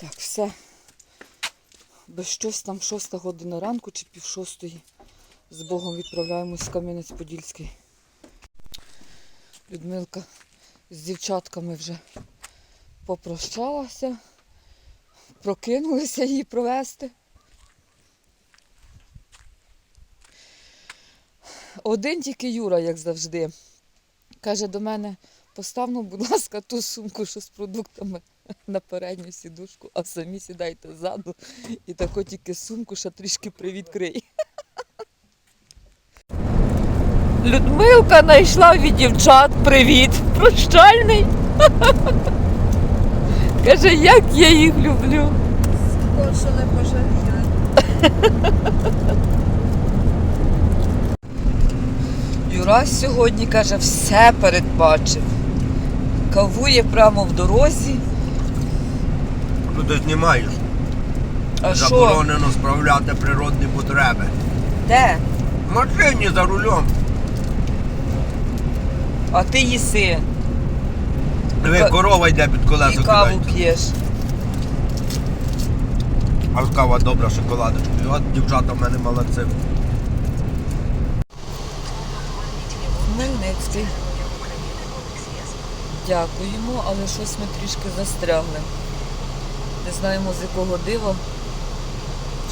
Так, все. Без щось там шоста година ранку чи пів шостої. З Богом відправляємось в Кам'янець-Подільський. Людмилка з дівчатками вже попрощалася. Прокинулися її провести. Один тільки Юра, як завжди, каже до мене, постав, ну, будь ласка, ту сумку, що з продуктами на передню сідушку, а самі сідайте ззаду і тако тільки сумку ще трішки привідкрий. Людмилка знайшла від дівчат привіт. Прощальний. Каже, як я їх люблю. Що не пожаліли. Юрась сьогодні каже, все передбачив. Кавує прямо в дорозі. Ну ти знімаєш. А що? Заборонено справляти природні потреби. Де? В машині за рулем. А ти їси Диви, Ка- корова йде під колеса і каву кидається. п'єш. А кава добра шоколадочка. От дівчата в мене молодці. Хмельницький. Дякуємо, але щось ми трішки застрягли. Не знаємо з якого дива.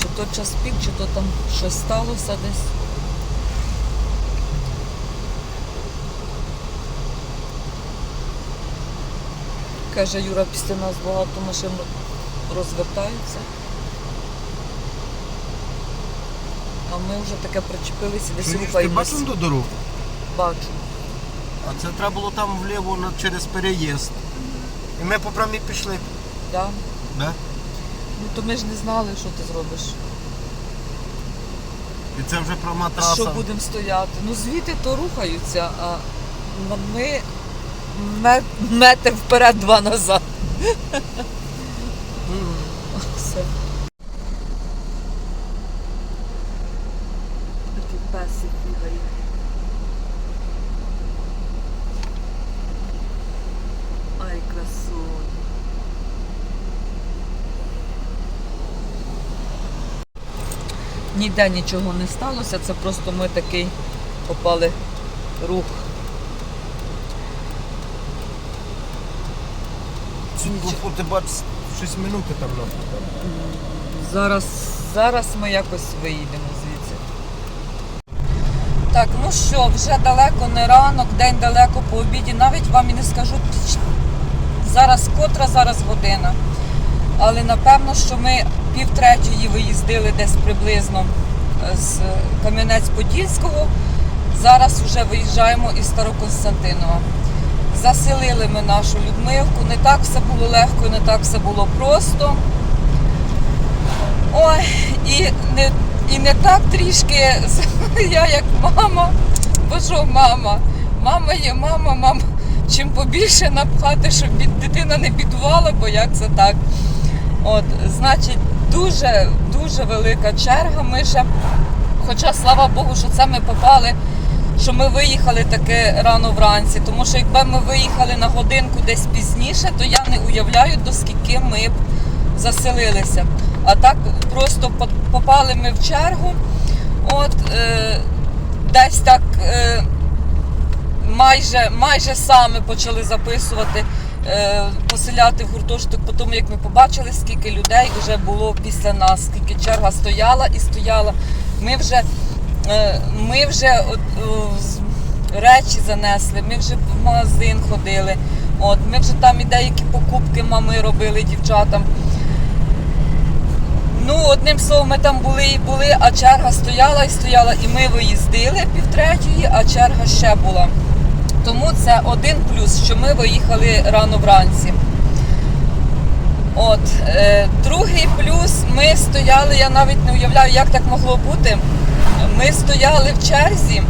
Чи то час пік, чи то там щось сталося десь. Каже Юра, після нас багато машин розвертаються. А ми вже таке причепилися, десь Ти рухаємось. бачиш ту дорогу? Бачу. А це треба було там вліво на- через переїзд. І ми по прямій пішли. Да? Да? Ну то ми ж не знали, що ти зробиш. І це вже пряма траса. Що будемо стояти. Ну звідти то рухаються, а ми ме- метр вперед, два назад. Все. Ніде нічого не сталося, це просто ми такий попали рух. Цю ти бачиш 6 минут там нахуй. Зараз, зараз ми якось виїдемо звідси. Так, ну що, вже далеко не ранок, день далеко по обіді. Навіть вам і не скажу зараз котра зараз година. Але напевно, що ми пів третьої виїздили десь приблизно е, з Кам'янець-Подільського. Зараз вже виїжджаємо із Староконстантинова. Заселили ми нашу Людмилку. Не так все було легко, не так все було просто. Ой, і не, і не так трішки я як мама, бо що мама? Мама є мама, мама. Чим побільше напхати, щоб дитина не бідувала, бо як це так. От, значить, дуже, дуже велика черга. Ми ще, хоча слава Богу, що це ми попали, що ми виїхали таке рано вранці. Тому що якби ми виїхали на годинку десь пізніше, то я не уявляю, до скільки ми б заселилися. А так просто попали ми в чергу. От е, десь так е, майже, майже саме почали записувати, поселяти в гуртожиток, по тому як ми побачили, скільки людей вже було після нас, скільки черга стояла і стояла. Ми вже, е, ми вже речі занесли, ми вже в магазин ходили. От, ми вже там і деякі покупки мами робили дівчатам. Ну, одним словом, ми там були і були, а черга стояла і стояла, і ми виїздили півтретьої, а черга ще була. Тому це один плюс, що ми виїхали рано вранці. От, е, другий плюс, ми стояли, я навіть не уявляю, як так могло бути. Ми стояли в черзі.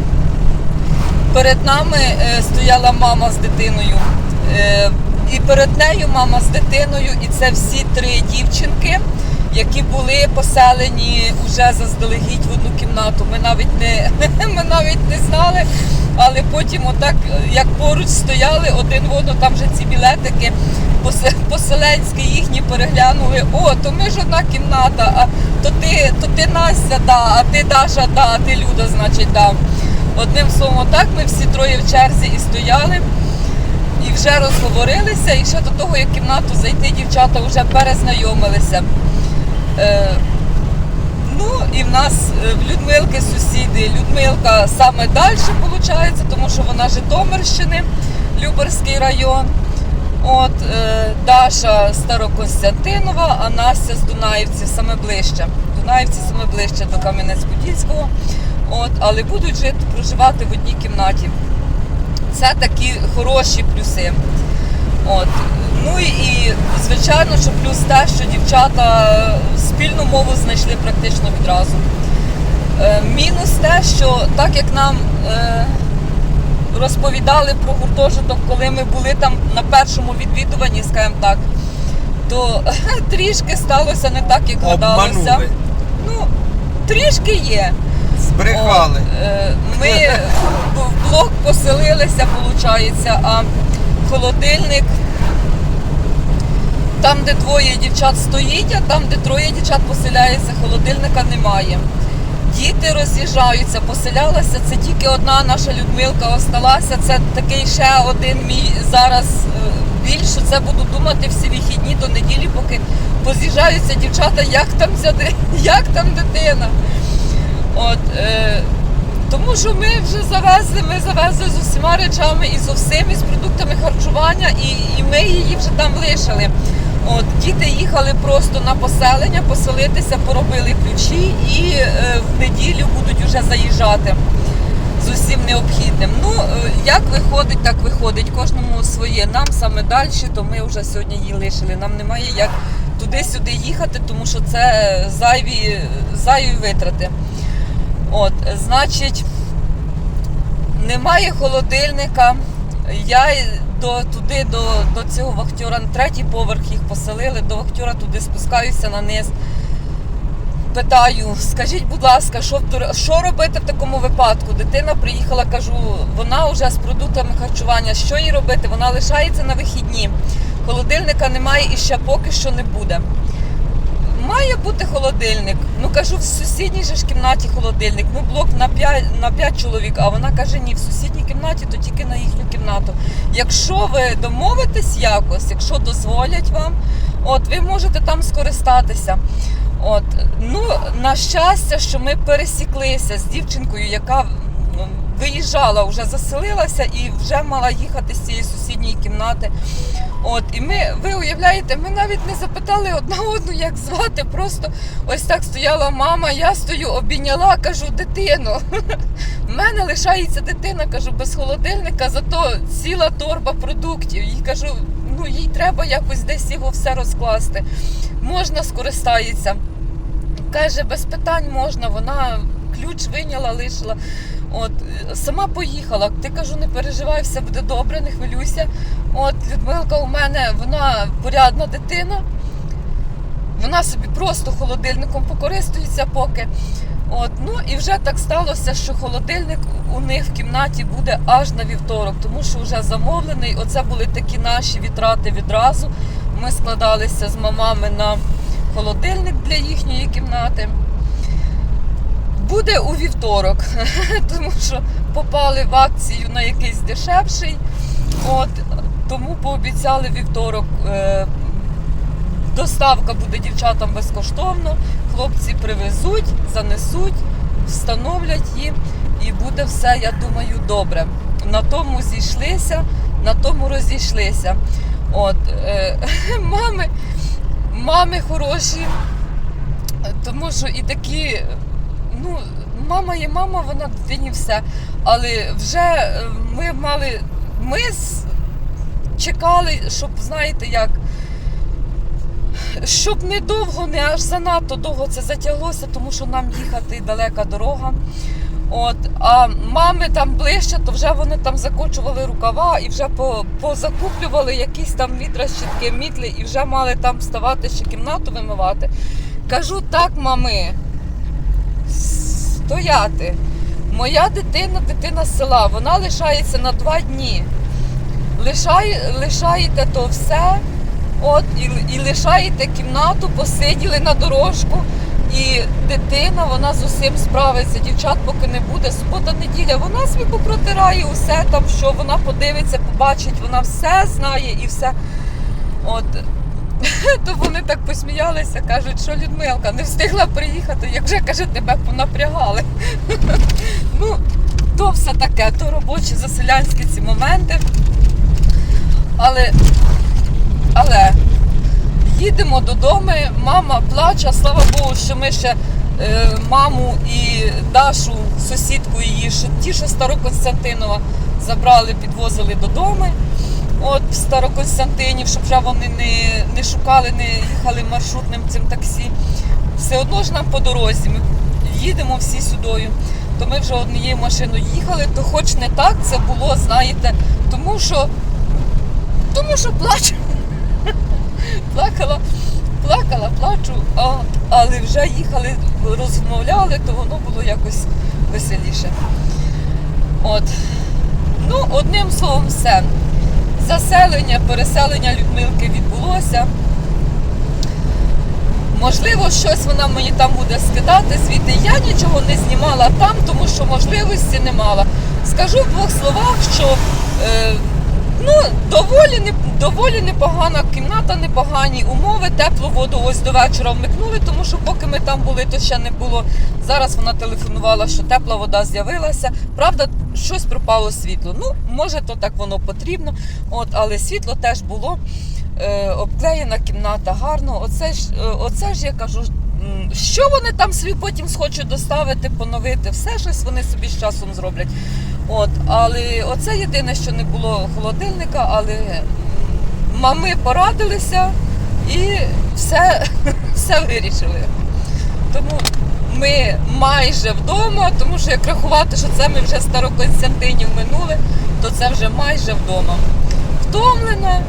Перед нами е, стояла мама з дитиною. Е, і перед нею мама з дитиною, і це всі три дівчинки, які були поселені вже заздалегідь в одну кімнату. Ми навіть не, ми навіть не знали, але потім, отак, е, як поруч стояли, один в одного, там вже ці білетики посе- поселенські їхні переглянули. О, то ми ж одна кімната, а то ти, то ти Настя, да, а ти Даша, да, а ти Люда, значить, да. Одним словом, отак ми всі троє в черзі і стояли. І вже розговорилися, і ще до того, як кімнату зайти, дівчата вже перезнайомилися. Е, ну і в нас е, в Людмилки сусіди. Людмилка саме далі, виходить, тому що вона Житомирщини, Люберський район. От е, Даша Старокостянтинова, а Настя з Дунаївців саме ближче. Дунаївці саме ближче до Кам'янець-Подільського. От, але будуть жити, проживати в одній кімнаті. Це такі хороші плюси. От. Ну звичайно, що плюс те, що дівчата спільну мову знайшли практично відразу. Е, мінус те, що так як нам е, розповідали про гуртожиток, коли ми були там на першому відвідуванні, скажімо так, то трішки сталося не так, як гадалося. Обманули, Ну, трішки є. збрехали. Е, Ми в блок поселилися, виходить, а холодильник. Там, де двоє дівчат стоїть, а там, де троє дівчат поселяється, холодильника немає. Діти роз'їжджаються, поселялася. Це тільки одна наша Людмилка осталася. Це такий ще один мій зараз е, більше. Це буду думати всі вихідні до неділі, поки поз'їжджаються дівчата, як там як там дитина. От, е, тому що ми вже завезли, ми завезли з усіма речами і з усім, і з продуктами харчування, і, і ми її вже там лишили. От, діти їхали просто на поселення, поселитися, поробили ключі і е, в неділю будуть вже заїжджати з усім необхідним. Ну, е, як виходить, так виходить. Кожному своє. Нам саме далі, то ми вже сьогодні її лишили. Нам немає як туди-сюди їхати, тому що це зайві, зайві витрати. От, значить, немає холодильника. Я до, туди, до, до цього вахтюра, на третій поверх їх поселили, до вахтюра туди спускаюся на низ. Питаю, скажіть, будь ласка, що, що робити в такому випадку? Дитина приїхала, кажу, вона вже з продуктами харчування. Що їй робити? Вона лишається на вихідні. Холодильника немає і ще поки що не буде. Має бути холодильник. Ну кажу, в сусідній же ж кімнаті холодильник. Ну, блок на 5, на 5 чоловік, а вона каже, ні, в сусідній кімнаті, то тільки на їхню кімнату. Якщо ви домовитесь якось, якщо дозволять вам, от ви можете там скористатися. От, ну, на щастя, що ми пересіклися з дівчинкою, яка виїжджала, вже заселилася і вже мала їхати з цієї сусідньої кімнати. От, і ми, ви уявляєте, ми навіть не запитали одна одну, як звати. Просто ось так стояла мама, я стою, обійняла, кажу, дитину. В мене лишається дитина, кажу, без холодильника, зато ціла торба продуктів. Їй кажу, ну їй треба якось десь його все розкласти. Можна скористається. Каже, без питань можна, вона ключ виняла, лишила. От, сама поїхала. Ти кажу, не переживай, все буде добре, не хвилюйся. От Людмилка у мене, вона порядна дитина. Вона собі просто холодильником покористується поки. От, ну і вже так сталося, що холодильник у них в кімнаті буде аж на вівторок, тому що вже замовлений. Оце були такі наші вітрати відразу. Ми складалися з мамами на холодильник для їхньої кімнати. Буде у вівторок, тому що попали в акцію на якийсь дешевший. От, тому пообіцяли вівторок. е, Доставка буде дівчатам безкоштовно. Хлопці привезуть, занесуть, встановлять їм, і буде все, я думаю, добре. На тому зійшлися, на тому розійшлися. От, е, мами, мами хороші, тому що і такі, ну, мама є мама, вона дитині все. Але вже е, ми мали, ми чекали, щоб, знаєте, як щоб не довго, не аж занадто довго це затяглося, тому що нам їхати далека дорога. От, а мами там ближче, то вже вони там закочували рукава і вже позакуплювали якісь там відра, щітки, мітли, і вже мали там вставати ще кімнату вимивати. Кажу, так, мами, стояти. Моя дитина, дитина з села, вона лишається на два дні. Лишає, лишаєте то все, от, і, і лишаєте кімнату, посиділи на дорожку. І дитина, вона з усім справиться. Дівчат, поки не буде, субота, неділя, вона собі попротирає усе там, що вона подивиться, побачить, вона все знає і все. От. То вони так посміялися, кажуть, що Людмилка не встигла приїхати, як вже каже, тебе понапрягали. Ну, то все таке, то робочі заселянські ці моменти. Але, але їдемо додому, мама плаче, слава Богу, що ми ще е, маму і Дашу, сусідку її, що ті, що Староконстантинова, забрали, підвозили додому. От в Староконстантинів, щоб вже вони не, не шукали, не їхали маршрутним цим таксі. Все одно ж нам по дорозі. Ми їдемо всі сюдою. То ми вже однією машиною їхали, то хоч не так це було, знаєте, тому що тому що плачу. Плакала, плакала, плачу, а, але вже їхали, розмовляли, то воно було якось веселіше. От. Ну, одним словом, все. Заселення, переселення Людмилки відбулося. Можливо, щось вона мені там буде скидати звідти. Я нічого не знімала там, тому що можливості не мала. Скажу в двох словах, що е, ну, доволі, не, доволі непогана кімната, непогані умови, теплу воду ось до вечора вмикнули, тому що поки ми там були, то ще не було. Зараз вона телефонувала, що тепла вода з'явилася. Правда, щось пропало світло. Ну, може, то так воно потрібно, от, але світло теж було. Е, обклеєна кімната гарно. Оце ж, е, оце ж я кажу, що вони там собі потім схочуть доставити, поновити, все щось вони собі з часом зроблять. От, але оце єдине, що не було холодильника, але мами порадилися і все, все вирішили. Тому ми майже вдома, тому що як рахувати, що це ми вже Староконстантинів минули, то це вже майже вдома. Втомлена,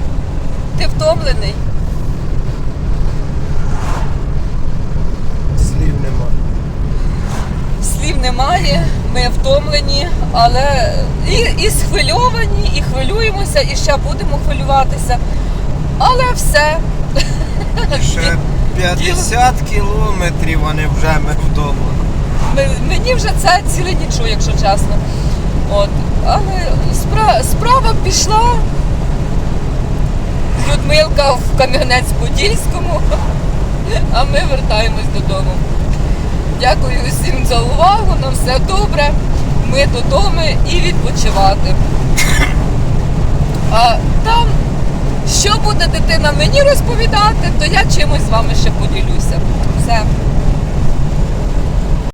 ти втомлений. Слів нема. Слів немає, ми втомлені, але і, і схвильовані, і хвилюємося, і ще будемо хвилюватися. Але все. Ще 50 кілометрів, а не вже ми вдома. Мені вже це ціле нічого, якщо чесно. От. Але спра- справа пішла. Людмилка в Кам'янець-Подільському, а ми вертаємось додому. Дякую всім за увагу, на все добре. Ми додому і відпочивати. А там, що буде дитина мені розповідати, то я чимось з вами ще поділюся. Все.